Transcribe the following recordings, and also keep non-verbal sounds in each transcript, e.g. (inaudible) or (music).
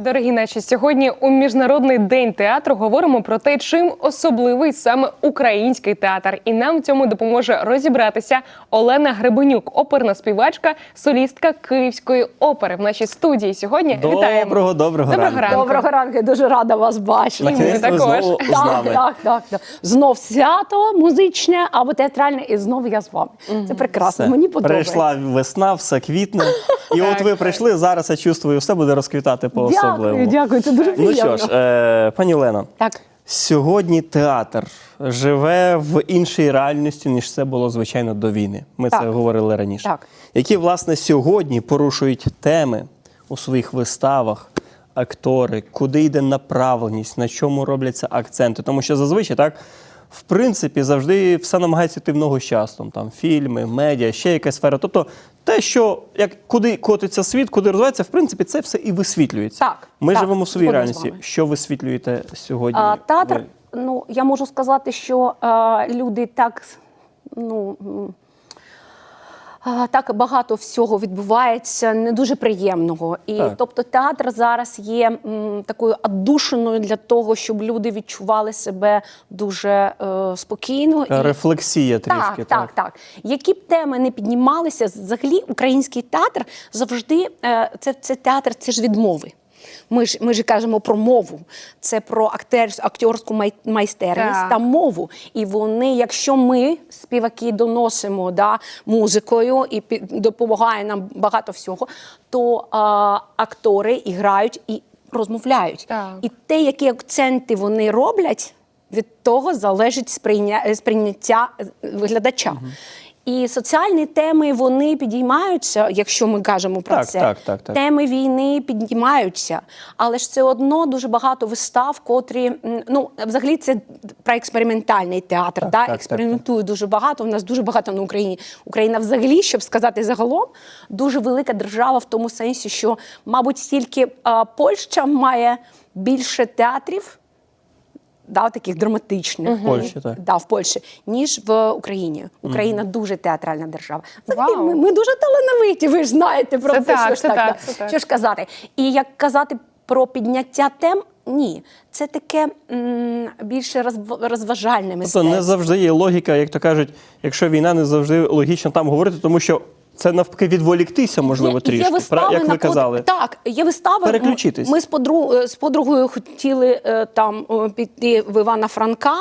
Дорогі наші, сьогодні у міжнародний день театру говоримо про те, чим особливий саме український театр, і нам в цьому допоможе розібратися Олена Гребенюк, оперна співачка, солістка Київської опери. В нашій студії сьогодні вітаємо. Доброго, доброго Доброго ранку. ранку. Доброго ранку, я дуже рада вас бачити. Ви також. знову з нами. так, так, так. Знов свято музичне або театральне, і знову я з вами. Це прекрасно. Все. Мені подобається. Прийшла весна, все квітне. І от ви прийшли, зараз я чувствую, все буде розквітати по Дякую, особливому. дякую. Це дуже Ну що ж, е, пані Олено, Так. сьогодні театр живе в іншій реальності, ніж це було звичайно до війни. Ми Так. це говорили раніше. Так. Які, власне, сьогодні порушують теми у своїх виставах. Актори, куди йде направленість, на чому робляться акценти. Тому що зазвичай так, в принципі, завжди все намагається йти в ногу з часом. Там фільми, медіа, ще якась сфера. Тобто те, що як куди котиться світ, куди розвивається, в принципі, це все і висвітлюється. Так, Ми так, живемо в своїй реальності. Що висвітлюєте сьогодні? А, театр, ви? ну я можу сказати, що а, люди так, ну. Так багато всього відбувається не дуже приємного, і Так. тобто театр зараз є м, такою аддушиною для того, щоб люди відчували себе дуже е, спокійно і Рефлексія трішки. так, так, так. Які б теми не піднімалися, взагалі український театр завжди е, це, це театр, це ж відмови. Ми ж ми ж кажемо про мову, це про актер, акторську май, майстерність та мову. І вони, якщо ми, співаки, доносимо да, музикою і допомагає нам багато всього, то а, актори і грають і розмовляють. Так. І те, які акценти вони роблять, від того залежить сприйня... сприйняття е, глядача. І соціальні теми вони підіймаються, якщо ми кажемо про Так, це. так, так, так. Теми війни піднімаються, але ж це одно дуже багато вистав, котрі ну взагалі це про експериментальний театр. Так, да? так, так, Експериментує дуже багато. У нас дуже багато на Україні. Україна, взагалі, щоб сказати загалом, дуже велика держава в тому сенсі, що, мабуть, тільки а, Польща має більше театрів. Да, таких драматичних В Польщі, так. Да, в Польщі, ніж в Україні. Україна дуже театральна держава. Взагалі, Вау. ми, ми дуже талановиті, ви ж знаєте про Це це. так, що, ж це так, так, да. це так. що ж казати? І як казати про підняття тем, ні, це таке м, більше розв- розважальне Тобто мистецтво. не завжди є логіка, як то кажуть, якщо війна не завжди логічно там говорити, тому що це навпаки відволіктися, можливо, Є- трішки. Є вистави, як ви казали. Так, є вистави. Переключитись. Ми з, подру... е, з подругою хотіли е, там е, піти в Івана Франка,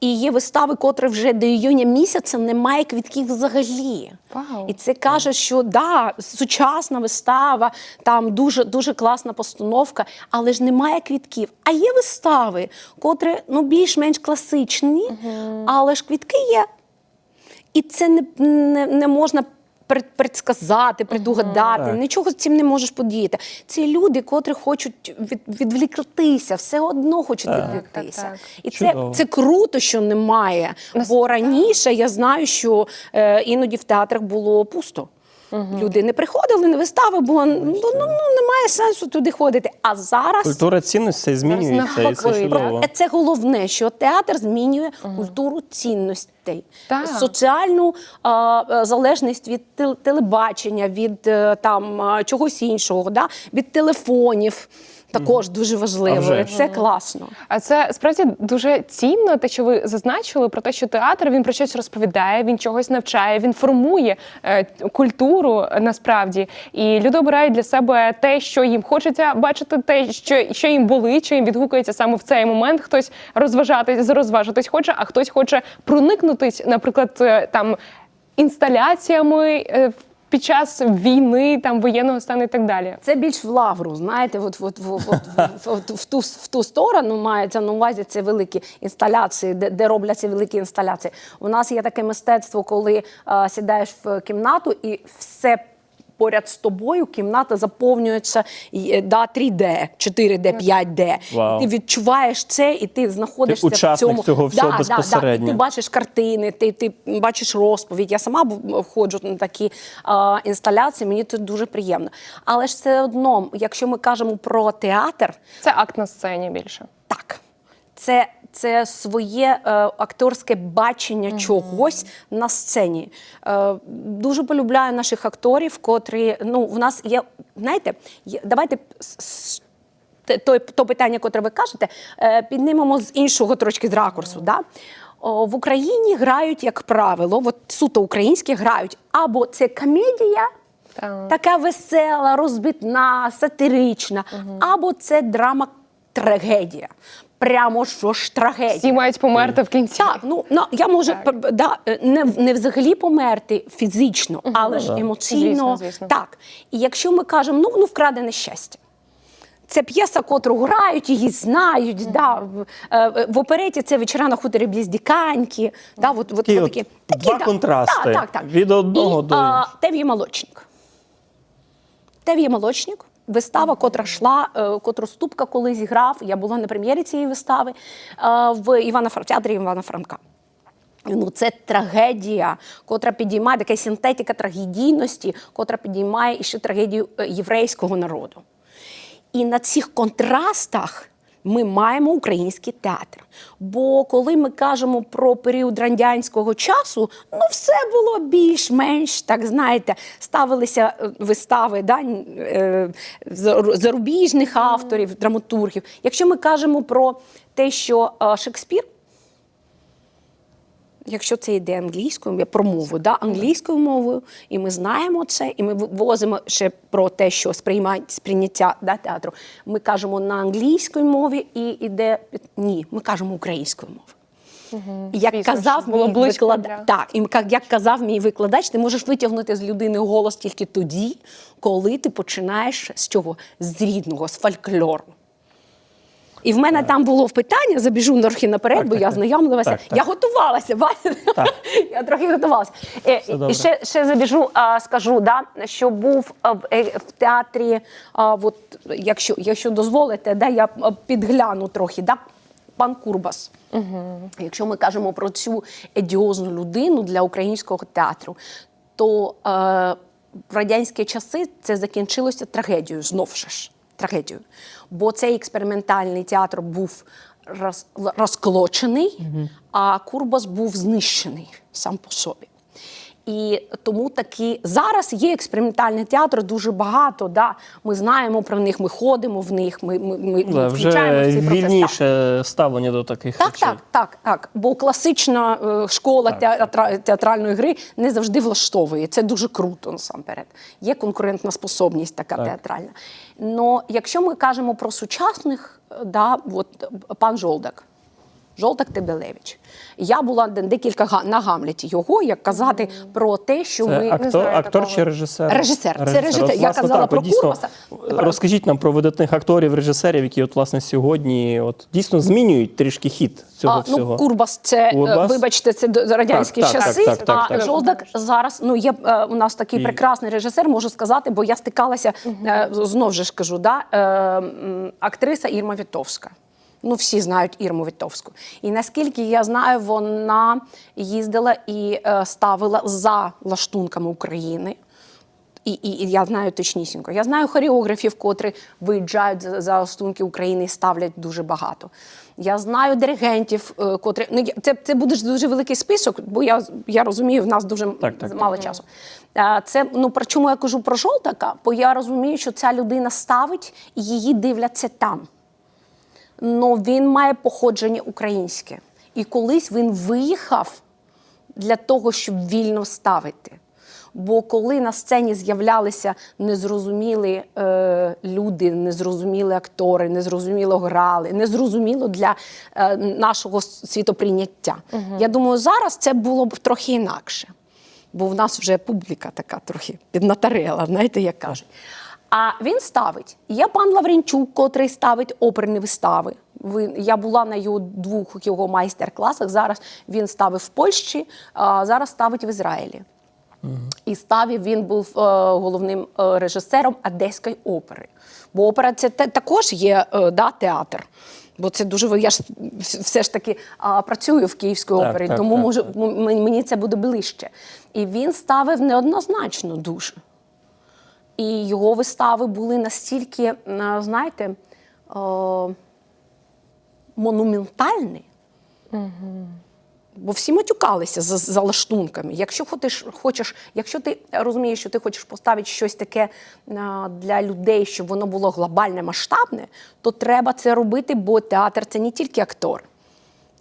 і є вистави, котрі вже до іюня місяця немає квітків взагалі. Вау. І це каже, що да, сучасна вистава, там дуже дуже класна постановка, але ж немає квітків. А є вистави, котрі ну більш-менш класичні, але ж квітки є. І це не, не, не можна предсказати, предугадати. Так. Нічого з цим не можеш подіяти. Це люди, котрі хочуть від, відвліктися, все одно хочуть відвліктися. так, так. І це, Чудово. це круто, що немає. Бо раніше я знаю, що е, іноді в театрах було пусто. Люди не приходили на вистави, бо ну, ну, ну, немає сенсу туди ходити. А зараз Культура цінностей змінюється, і це чудово. Е, Це головне, що театр змінює культуру цінностей, Так. соціальну а, а, залежність від тел- телебачення, від е, там чогось іншого, да? від телефонів. Також дуже важливо. і. Це класно. А це справді дуже цінно, те, що ви зазначили про те, що театр він про щось розповідає, він чогось навчає, він формує е, культуру е, насправді. І люди обирають для себе те, що їм хочеться бачити, те, що, що їм болить, що їм відгукується саме в цей момент. Хтось розважатись, розважитись хоче, а хтось хоче проникнутись, наприклад, е, там інсталяціями. Під час війни, там воєнного стану і так далі. Це більш в лавру, знаєте, от, от, от, от, от, в, ту, в ту сторону мається на увазі ці великі інсталяції, де, де робляться великі інсталяції. У нас є таке мистецтво, коли а, сідаєш в кімнату і все. Поряд з тобою кімната заповнюється е, да, 3D, 4D, 5D. Вау. Ти відчуваєш це, і ти знаходишся Ти учасник в цьому цього всього безпосередньо. Ти бачиш картини, ти, ти бачиш розповідь. Я сама бу- ходжу на такі а, інсталяції, мені це дуже приємно. Але ж все одно, якщо ми кажемо про театр, Це акт на сцені більше. так. Це, це своє е, акторське бачення чогось на сцені. Е, дуже полюбляю наших акторів, котрі ну, в нас є, знаєте, є, давайте с- с- те- то, то питання, котре ви кажете, е, піднімемо з іншого трошки з ракурсу. Да? О, в Україні грають, як правило, от суто українські грають або це комедія, Так. така весела, розбитна, сатирична, або це драма трагедія. Прямо що ж трагедія. Всі мають померти в кінці. Так, ну ну, я можу да, е, не, не взагалі померти фізично, але ж емоційно. Звісно, звісно. Так. І якщо ми кажемо, ну, ну вкрадене щастя. Це п'єса, котру грають, її знають. Да. В, е, в опереті це вечора на хуторі бліздіканьки. Да, от, от, Такі от от такі, два да. контрасти Так, так, так. від одного І, до а, іншого. Тев'є молочник. Тев'є молочник. Вистава, котра йшла, е, котру Ступка колись грав. Я була на прем'єрі цієї вистави е, в Івана театрі Івана Франка. Ну, це трагедія, котра підіймає така синтетика трагедійності, котра підіймає іще ще трагедію е, єврейського народу. І на цих контрастах ми маємо український театр. Бо коли ми кажемо про період радянського часу, ну все було більш-менш, так знаєте, ставилися е, вистави да, е, зарубіжних авторів, драматургів. Якщо ми кажемо про те, що е, Шекспір Якщо це йде англійською, я про мову, да, англійською мовою, і ми знаємо це, і ми вивозимо ще про те, що сприймають сприйняття да, театру. Ми кажемо на англійській мові і йде ні, ми кажемо українською мовою. І Як Звісно, казав було мій викладач, для- так, і як, як казав мій викладач, ти можеш витягнути з людини голос тільки тоді, коли ти починаєш з чого? З рідного, з фольклору. І в мене там було питання, забіжу трохи наперед, Так, бо так, я знайомилася. Так, так. Я готувалася, бачите? (laughs) Я трохи готувалася. Е, добре. І ще, ще забіжу, скажу, да, що був в, е, в театрі, а, от, якщо, якщо дозволите, да, я підгляну трохи, да, пан Курбас. Якщо ми кажемо про цю едіозну людину для українського театру, то е, в радянські часи це закінчилося трагедією, знов же ж трагедією. Бо цей експериментальний театр був роз, розклочений, а Курбас був знищений сам по собі. І тому такі зараз є експериментальний театр дуже багато. Да? Ми знаємо про них, ми ходимо в них, ми, ми, ми Да, вже включаємо в цей процес. Вільніше ставлення до таких Так, речей. так, так, так. Бо класична е, школа театра, театральної гри не завжди влаштовує. Це дуже круто насамперед. Є конкурентна способність така Так. театральна. Но якщо ми кажемо про сучасних, е, да, от пан Жолдак. Жолдак Тебелевич. Я була де- декілька га- на Гамлеті його, як казати про те, що Це ми актор, знаю актор такого. чи режисер? Режисер. Це режисер. От, Я власне, казала так, про дійсно, Курбаса. Розкажіть нам про видатних акторів, режисерів, які от власне сьогодні от дійсно змінюють трішки хід цього А, всього. ну, Курбас, це е, Курбас? вибачте, це до- радянські Так, так, часи. так, так, так, а так. Жолдак зараз ну є е, у нас такий І- прекрасний режисер, можу сказати, бо я стикалася е, знов же ж кажу, да, актриса Ірма Вітовська. Ну, всі знають Ірму Вітовську. І наскільки я знаю, вона їздила і е, ставила за лаштунками України. І, і, і я знаю точнісінько. Я знаю хореографів, котрі виїжджають за, за лаштунки України і ставлять дуже багато. Я знаю диригентів, е, котрі ну це, це буде ж дуже великий список, бо я, я розумію, в нас дуже Так, так, мало часу. Е, Це ну про чому я кажу про жолтака? Бо я розумію, що ця людина ставить і її дивляться там. Но він має походження українське. І колись він виїхав для того, щоб вільно ставити. Бо коли на сцені з'являлися незрозумілі е, люди, незрозумілі актори, незрозуміло грали, незрозуміло для е, нашого світоприйняття. Я думаю, зараз це було б трохи інакше. Бо в нас вже публіка така трохи піднатарела, знаєте, як кажуть. А він ставить. Є пан Лавренчук, котрий ставить оперні вистави. Я була на його двох його майстер-класах. Зараз він ставив в Польщі, а зараз ставить в Ізраїлі. І ставив він був е, головним е, режисером Одеської опери. Бо опера це також є е, да, театр. Бо це дуже я ж все ж таки а, працюю в Київській Так, опері, так, тому так, можу, так. мені це буде ближче. І він ставив неоднозначно дуже. І його вистави були настільки, е, знаєте, е, монументальні. Бо всі матюкалися за, за лаштунками. Якщо хочеш, хочеш, якщо ти розумієш, що ти хочеш поставити щось таке а, для людей, щоб воно було глобальне, масштабне, то треба це робити, бо театр це не тільки актор.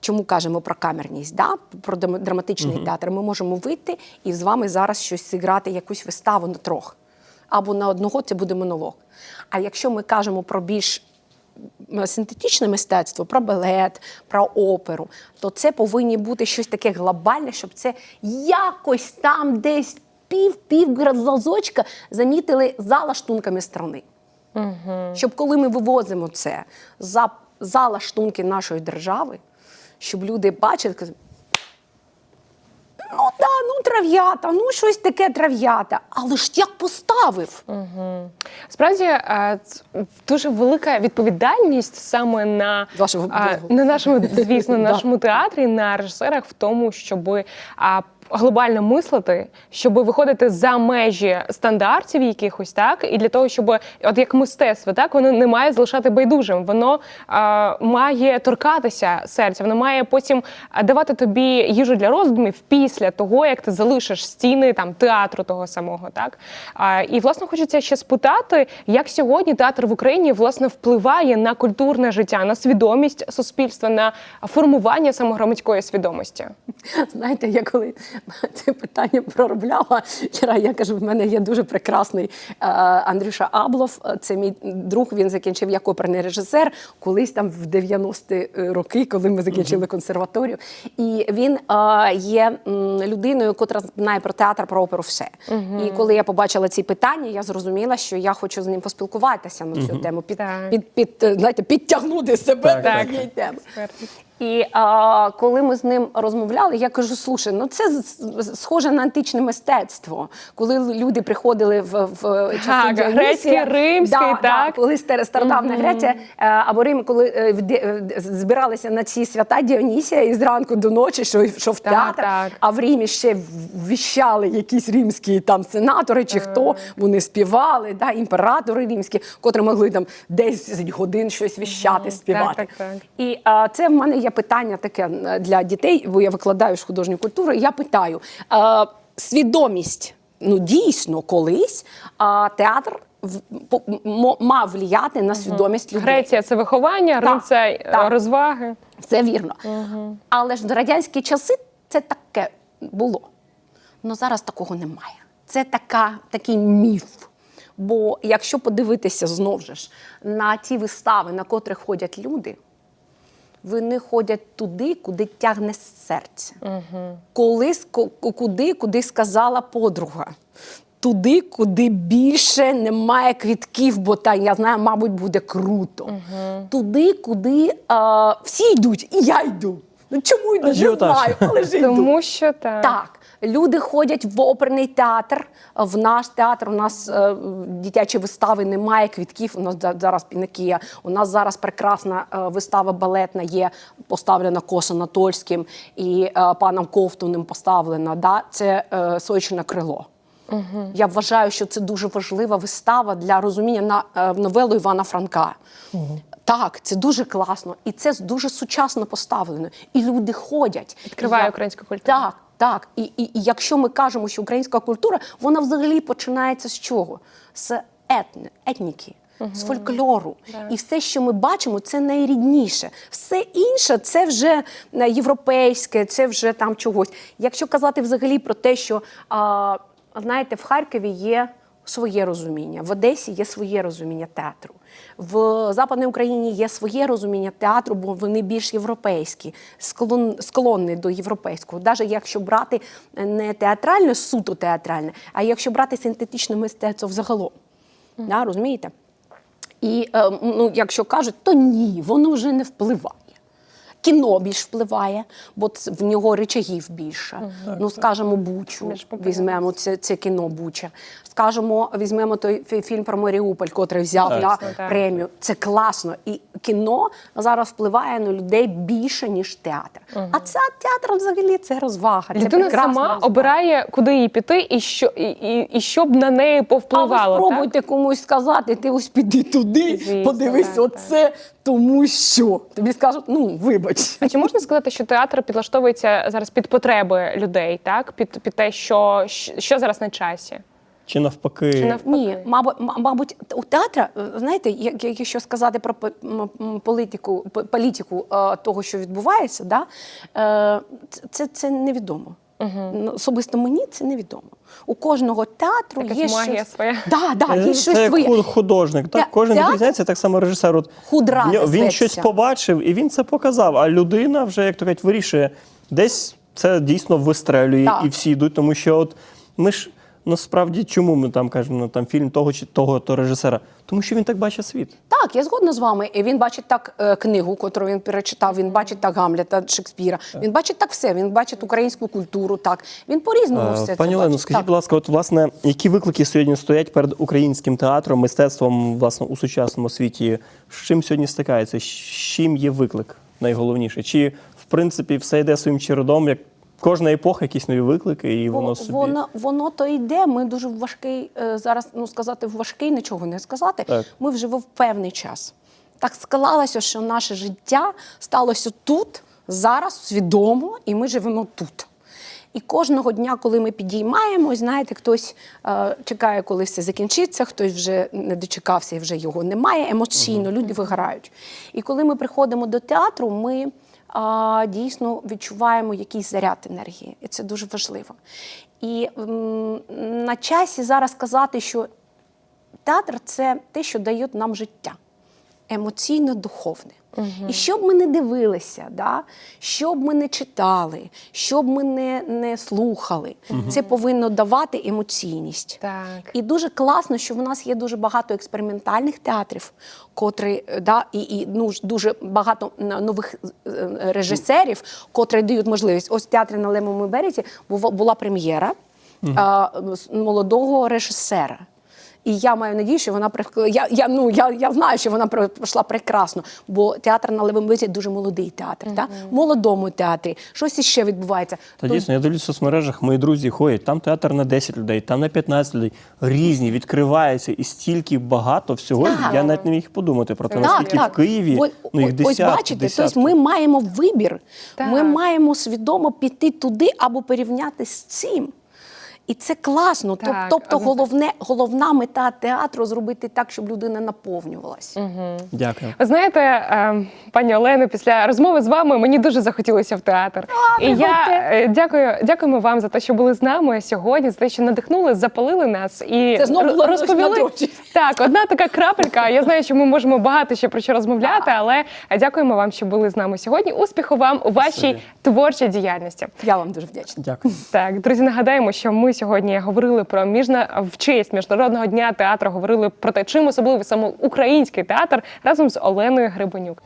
Чому кажемо про камерність? Да? Про драматичний театр. Ми можемо вийти і з вами зараз щось зіграти, якусь виставу на трьох. Або на одного це буде монолог. А якщо ми кажемо про більш синтетичне мистецтво, про балет, про оперу, то це повинні бути щось таке глобальне, щоб це якось там десь пів-пів глазочка замітили за лаштунками страни. Щоб коли ми вивозимо це за, за лаштунки нашої держави, щоб люди бачили, ну да, ну трав'ята, ну щось таке трав'ята. Але ж як поставив? Справді е, дуже велика відповідальність саме на, Вашого а, на нашому, звісно, (laughs) на нашому театрі, на режисерах в тому, щоб глобально мислити, щоб виходити за межі стандартів якихось, так? І для того, щоб от як мистецтво, так воно не має залишати байдужим, воно а, має торкатися серця, воно має потім давати тобі їжу для роздумів після того, як ти залишиш стіни там театру того самого, так? А, і власне хочеться ще спитати, як сьогодні театр в Україні власне впливає на культурне життя, на свідомість суспільства, на формування самогромадської свідомості. Знаєте, я коли (laughs) це питання проробляла вчора, я кажу, в мене є дуже прекрасний е, Андрюша Аблов. е, Це мій друг. Він закінчив як оперний режисер колись там в 90-ті роки, коли ми закінчили консерваторію. І він е, є людиною, котра знає про театр, про оперу все. І коли я побачила ці питання, я зрозуміла, що я хочу з ним поспілкуватися на цю тему, під, під, під, е, знаєте, підтягнути себе до цієї теми. І а, коли ми з ним розмовляли, я кажу: слушай, ну це схоже на античне мистецтво. Коли люди приходили в, в часи Так, грецький, римський, да, так. Да, коли стар- стародавна Греція е, або Рим, коли е, е, збиралися на ці свята Діонісія і зранку до ночі, що йшов в Так, театр, так. а в Римі ще віщали якісь римські там сенатори чи хто, вони співали, да, імператори римські, котрі могли там 10 годин щось віщати, співати. так, так. І а, це в мене є питання таке е, для дітей, бо я викладаю ж художню культуру. Я питаю: а, свідомість, ну дійсно, колись а, театр в- по- мо- мав влияти на свідомість людей. Греція це виховання, Рим це е, розваги. Це вірно. Але ж в радянські часи це таке було. Ну зараз такого немає. Це така, такий міф. Бо якщо подивитися знову ж на ті вистави, на котрих ходять люди, вони ходять туди, куди тягне серце. Коли, ско- куди, куди сказала подруга. Туди, куди більше немає квітків, бо та я знаю, мабуть, буде круто. Туди, куди а, всі йдуть, і я йду. Ну чому йду? Не знаю, але ж йду. Тому що так. Так, люди ходять в оперний театр. В наш театр у нас е, дитячі вистави немає квітків. У нас зараз пінакія. У нас зараз прекрасна е, вистава балетна є поставлена Косо Тольським і е, паном Ковтуним поставлена. Да? Це е, Сойчине крило. Я вважаю, що це дуже важлива вистава для розуміння на е, новелу Івана Франка. Так, це дуже класно, і це дуже сучасно поставлено. І люди ходять. Відкриває я- українську культуру. Так, так. І, і, і якщо ми кажемо, що українська культура, вона взагалі починається з чого? З етни, етніки. З фольклору. І все, що ми бачимо, це найрідніше. Все інше це вже е, європейське, це вже там чогось. Якщо казати взагалі про те, що а, знаєте, в Харкові є своє розуміння, в Одесі є своє розуміння театру. В Западній Україні є своє розуміння театру, бо вони більш європейські, склон, склонні до європейського. Навіть якщо брати не театральне, суто театральне, а якщо брати синтетичне мистецтво взагалом. Да, розумієте? І е, ну, якщо кажуть, то ні, воно вже не впливає. Кіно більш впливає, бо в нього речагів більше. ну, скажімо, Бучу візьмемо це, це кіно Буча. Скажемо, візьмемо той фільм про Маріуполь, котрий взяв Так, на так. премію. Це класно. І кіно зараз впливає на людей більше ніж театр. А це театр взагалі це розвага. Людина сама розвага. обирає, куди їй піти, і що і, і, і щоб на неї А повпливало. ви так? спробуйте комусь сказати, ти ось піди туди, Звісно, подивись так, оце, тому що. Тобі скажуть, ну вибач. А чи можна сказати, що театр підлаштовується зараз під потреби людей, так? Під, під те, що, що зараз на часі? Чи навпаки, Чи навпаки? Ні, мабуть, мабуть, у театра, е, знаєте, як- як- якщо сказати про політику, політику е, того, що відбувається, да, е, це, це невідомо. Ну, Особисто мені це невідомо. У кожного театру Якась є магія щось... своя. Да, да, є це щось своє. художник. Так, Те- кожен театр- відрізняється, так само режисер. От, Худра він зветься. щось побачив і він це показав. А людина вже, як то кажуть, вирішує, десь це дійсно вистрелює Так. і всі йдуть. Тому що от ми ж насправді чому ми там кажемо, ну, там фільм того чи того то режисера? Тому що він так бачить світ. Так, я згодна з вами. І Він бачить так е, книгу, яку він перечитав. Він бачить так Гамлета, Шекспіра. Він бачить так все. Він бачить українську культуру. Так він по-різному все Е, це Пані Олено, скажіть, Так. будь ласка, от власне, які виклики сьогодні стоять перед українським театром, мистецтвом власне у сучасному світі? З чим сьогодні стикається? З чим є виклик найголовніше? Чи в принципі все йде своїм чередом, як кожна епоха, якісь нові виклики, і воно собі Воно, воно то йде. Ми дуже в важкий е, зараз. Ну сказати важкий, нічого не сказати. Так. Ми вживемо в певний час. Так склалося, що наше життя сталося тут, зараз, свідомо, і ми живемо тут. І кожного дня, коли ми підіймаємось, знаєте, хтось е, чекає, коли все закінчиться, хтось вже не дочекався і вже його немає. Емоційно люди виграють. І коли ми приходимо до театру, ми а, дійсно відчуваємо якийсь заряд енергії, і це дуже важливо. І м, на часі зараз сказати, що театр це те, що дає нам життя емоційно-духовне. І щоб ми не дивилися, да? щоб ми не читали, щоб ми не, не слухали, це повинно давати емоційність. Так. І дуже класно, що в нас є дуже багато експериментальних театрів, котрі да, і, і ну, дуже багато нових е, режисерів, котрі дають можливість. Ось в театрі на Лемовому березі була, прем'єра а, молодого режисера. І я маю надію, що вона я, я, ну, я, я знаю, що вона про- пройшла прекрасно, бо театр на Левому березі дуже молодий театр. Да? В молодому театрі щось іще відбувається. Та То- дійсно, я дивлюсь в соцмережах, мої друзі ходять, там театр на 10 людей, там на 15 людей. Різні, відкриваються, і стільки багато всього. Так. Я навіть не міг подумати про те, Так, наскільки в Києві Ось- ну, їх ось бачите, десятки. тобто ми маємо вибір. Так. Ми маємо свідомо піти туди або порівняти з цим. І це класно. Тоб- Так, тобто, головне, головна мета театру зробити так, щоб людина наповнювалась. Дякую. Ви знаєте, е, пані Олено, після розмови з вами мені дуже захотілося в театр. І я приходьте. е, дякую, дякуємо вам за те, що були з нами сьогодні, за те, що надихнули, запалили нас і Це знову було розповіли. на. Так, одна така крапелька. Я знаю, що ми можемо багато ще про що розмовляти, але дякуємо вам, що були з нами сьогодні. Успіху вам у вашій творчій діяльності. Я вам дуже вдячна. Дякую. Так, друзі, нагадаємо, що ми сьогодні говорили про міжна... в честь міжнародного дня театру. Говорили про те, чим особливий саме український театр разом з Оленою Грибанюк.